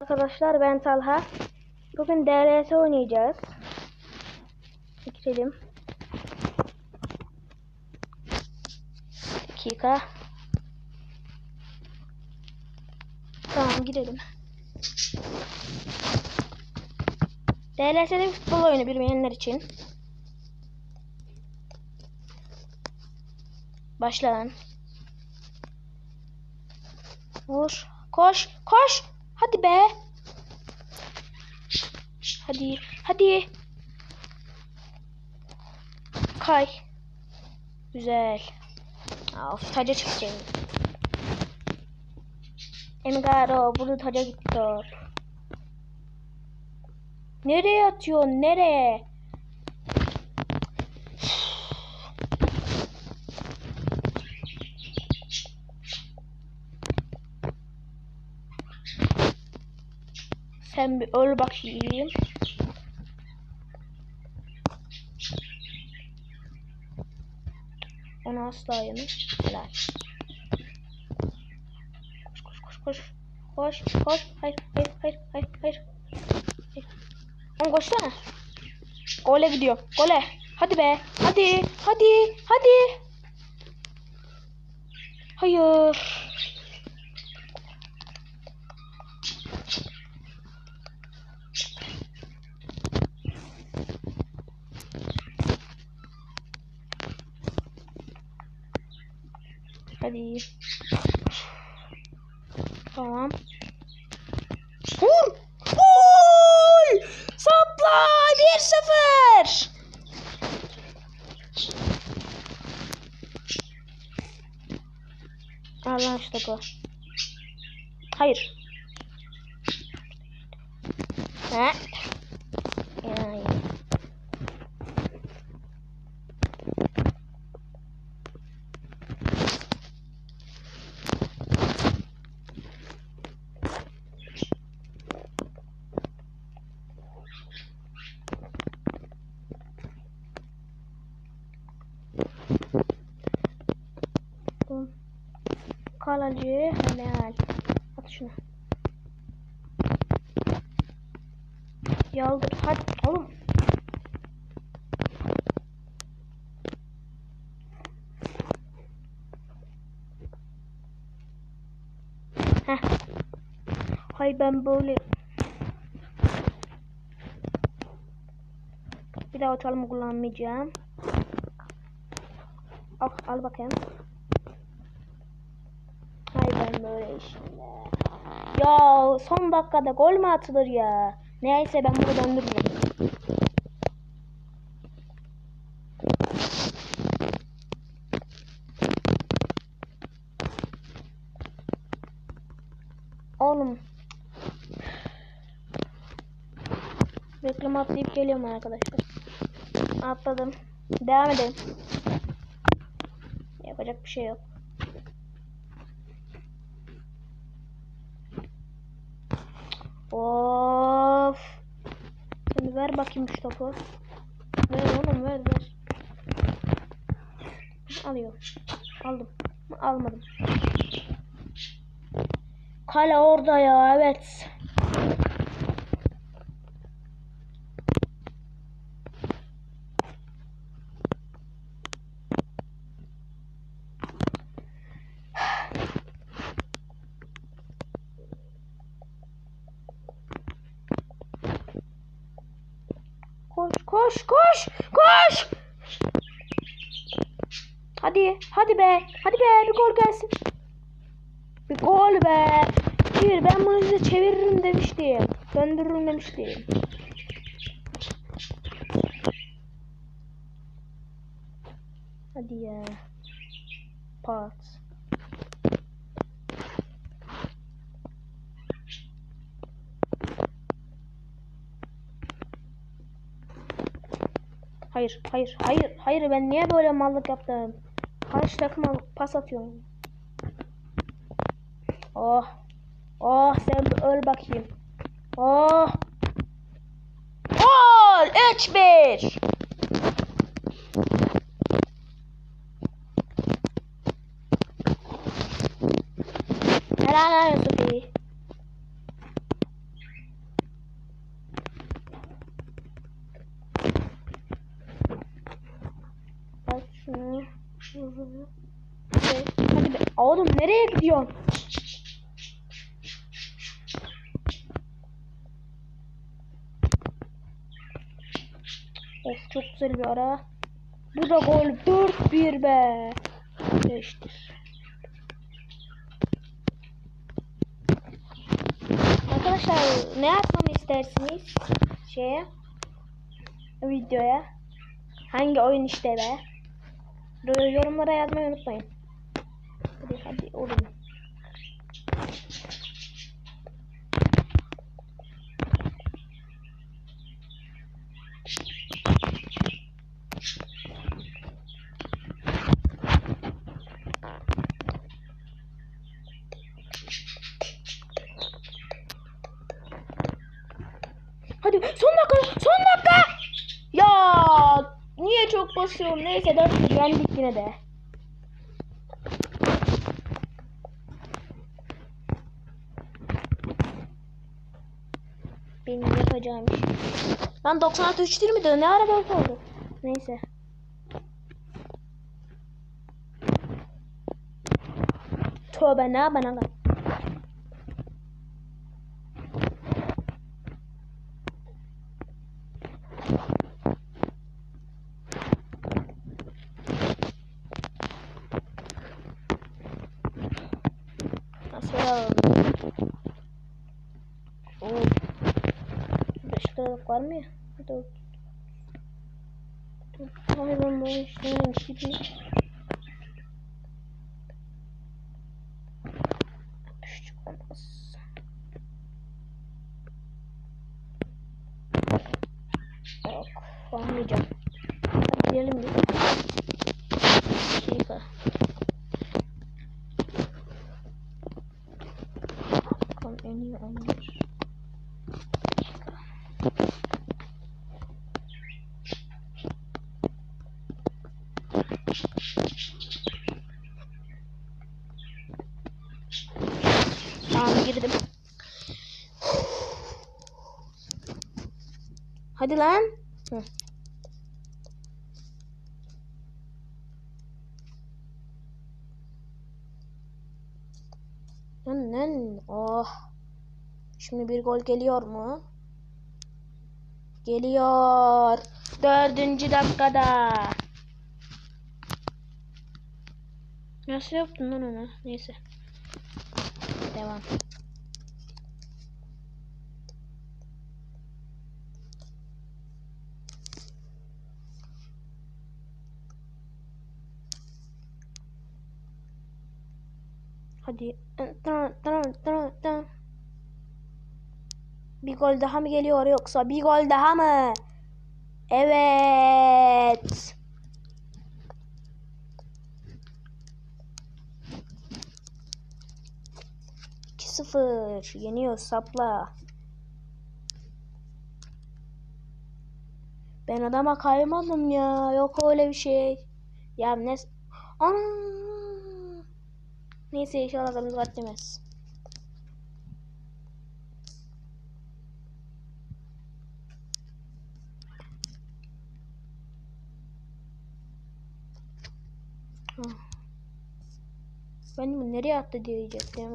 Arkadaşlar ben Talha. Bugün DRS oynayacağız. Girelim. Dakika. Tamam girelim. DLS'de futbol oyunu bilmeyenler için. Başla. Vur. Koş. Koş. Hadi be. Hadi. Hadi. Kay. Güzel. Of taca çıkacağım. Emgaro bunu taca gitti. Nereye atıyorsun? Nereye? Sen bir öl bakayım. Onu asla yeme. Helal. Koş koş koş koş. Koş koş. Hayır hayır hayır hayır hayır. Oğlum koşsana. Gole gidiyor. Gole. Hadi be. Hadi. Hadi. Hadi. Hayır. Hadi. Tamam. Vur! Gol! Sapla! 1-0! Al lan şu topu. Hayır. Ha? Yani. Bu. Kalacı helal. At şunu. Yaldır. Hadi oğlum. Heh. Hay ben böyle bir daha o çalımı kullanmayacağım. Al, al bakayım. Böyle şimdi. Ya son dakikada gol mü atılır ya? Neyse ben bunu döndürürüm. Oğlum. Reklam atlayıp geliyorum arkadaşlar. Atladım. Devam edelim. Yapacak bir şey yok. Of. Şu topu. Ver oğlum ver ver. Alıyor. Aldım. Almadım. Kale orada ya evet. Koş koş koş koş. Hadi hadi be hadi be bir gol gelsin. Bir gol be. Bir ben bunu size çeviririm demiştim. Döndürürüm demiştim. Hadi ya. Pat. Hayır, hayır, hayır, hayır. Ben niye böyle mallık yaptım? Karşı takıma pas atıyorum. Oh. Oh sen öl bakayım. Oh. Gol! 3-1. Helal olsun. Oğlum nereye gidiyorsun? Of çok güzel bir ara. Bu da gol 4-1 be. Değiştir. Arkadaşlar ne yapmamı istersiniz? Şeye videoya hangi oyun işte be yorumlara yazmayı unutmayın. Hadi hadi oğlum Hadi son dakika son dakika. Ya basıyorum? Neyse 4 yendik yine de. Benim yapacağım iş. Lan 96 3 değil miydi? Ne ara böyle oldu? Neyse. Tövbe ne bana lan. Var mı ya? Dur. Ay ben bu gibi. Küçük olmaz. Yok. Almayacağım. Hadi gidelim bir. Dakika. Bakalım en iyi oyunlar. Tamam girdim. Hadi lan. Hı. Lan. Oh. Şimdi bir gol geliyor mu? Geliyor. Dördüncü dakikada. Nasıl yaptın lan onu? Neyse. Devam. Hadi. Bir gol daha mı geliyor yoksa bir gol daha mı? Evet. İki sıfır. Yeniyor sapla. Ben adama kaymadım ya. Yok öyle bir şey. Ya ne... Ana. Neyse inşallah adamız var demez. Ah. Ben bunu nereye attı diyecektim.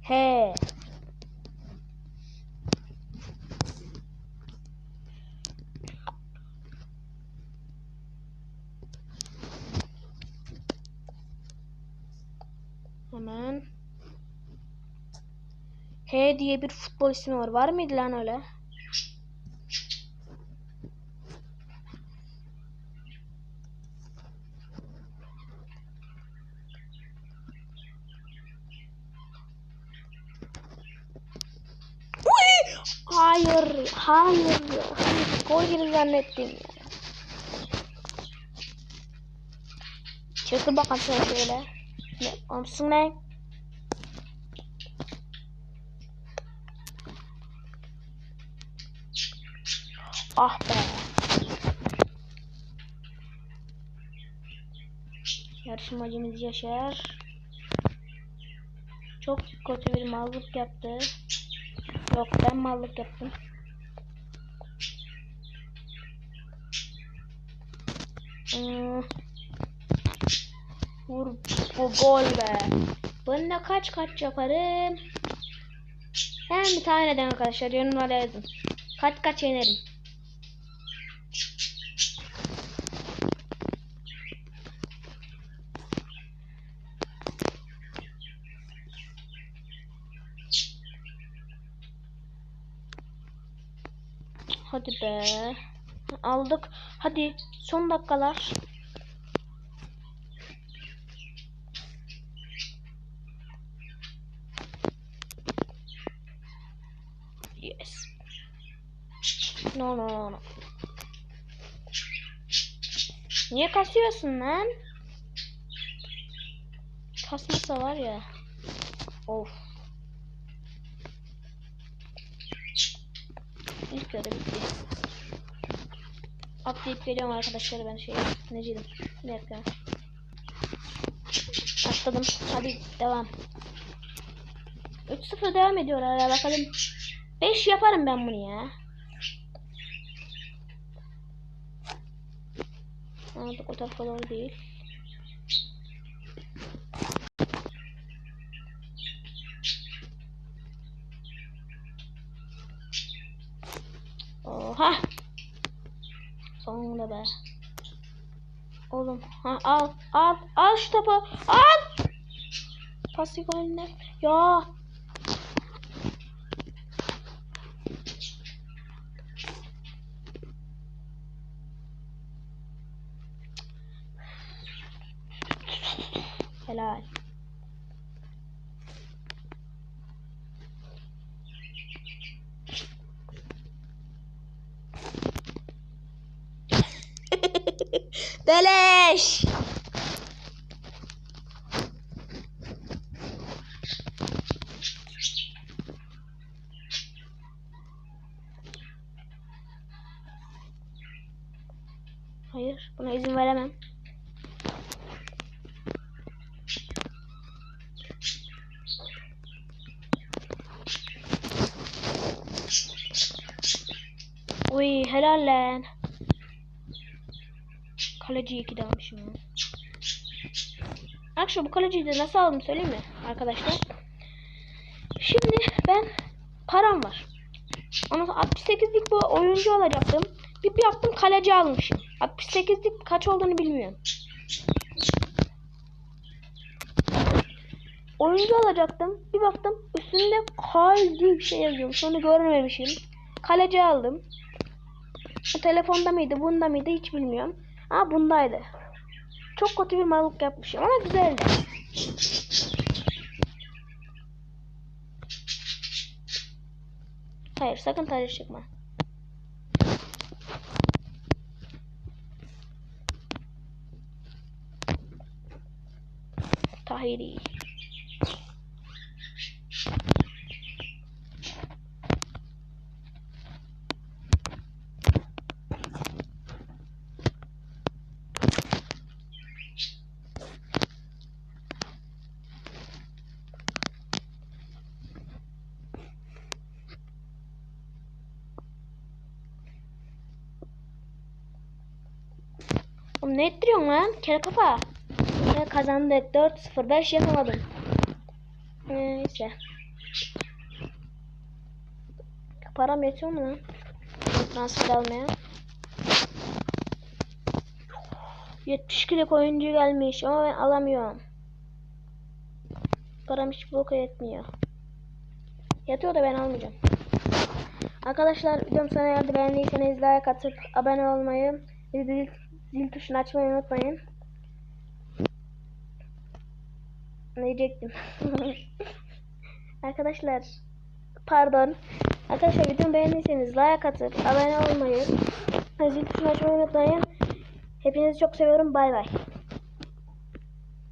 He. Hemen. H diye bir futbol ismi var. Var mıydı lan öyle? Uy! Hayır, hayır. Gol gibi zannettim ya. Çekil bakalım şöyle. Ne olsun lan? Ah be. Yarışmacımız Yaşar. Çok kötü bir mallık yaptı. Yok ben mallık yaptım. Hmm. Vur bu gol be. Bununla kaç kaç yaparım? Hemen bir tane edin arkadaşlar. Yorumlara yazın. Kaç kaç yenerim. Hadi be. Aldık. Hadi son dakikalar. Niye kasıyorsun lan? Kasmasa var ya. Of. İlk yarı bitti. Atlayıp geliyorum arkadaşlar ben şey neciydim. Bir dakika. Atladım. Hadi devam. 3-0 devam ediyor hala bakalım. 5 yaparım ben bunu ya. O doğru değil. Oha. Sonunda be. Oğlum ha al al al şu topu al. Pası golüne. Ya Helal. Beleş. Hayır, buna izin veremem. Uy helal lan. Kaleciyi iki almışım ya. Arkadaşlar bu kaleciyi de nasıl aldım söyleyeyim mi arkadaşlar? Şimdi ben param var. Sonra 68'lik bu oyuncu alacaktım. Bir, bir yaptım kaleci almışım. 68'lik kaç olduğunu bilmiyorum. Oyuncu alacaktım. Bir baktım üstünde diye bir şey yazıyormuş. Onu görmemişim. Kaleci aldım. Bu telefonda mıydı, bunda mıydı hiç bilmiyorum. Ama bundaydı. Çok kötü bir mallık yapmışım ama güzeldi. Hayır, sakın tarih çıkma. Tahiri. Ne ettiriyorsun lan? Kel kafa. Ya kazandık. 4-0. 5 yapamadım. Neyse. Param yetiyor mu lan? Transfer almaya. 70 kilo oyuncu gelmiş ama ben alamıyorum. Param hiç boka yetmiyor. Yatıyor da ben almayacağım. Arkadaşlar videom sona geldi. Beğendiyseniz like atıp abone olmayı ve zil, tuşunu açmayı unutmayın. Ne diyecektim? Arkadaşlar pardon. Arkadaşlar videomu beğendiyseniz like atıp abone olmayı zil tuşunu açmayı unutmayın. Hepinizi çok seviyorum. Bay bay.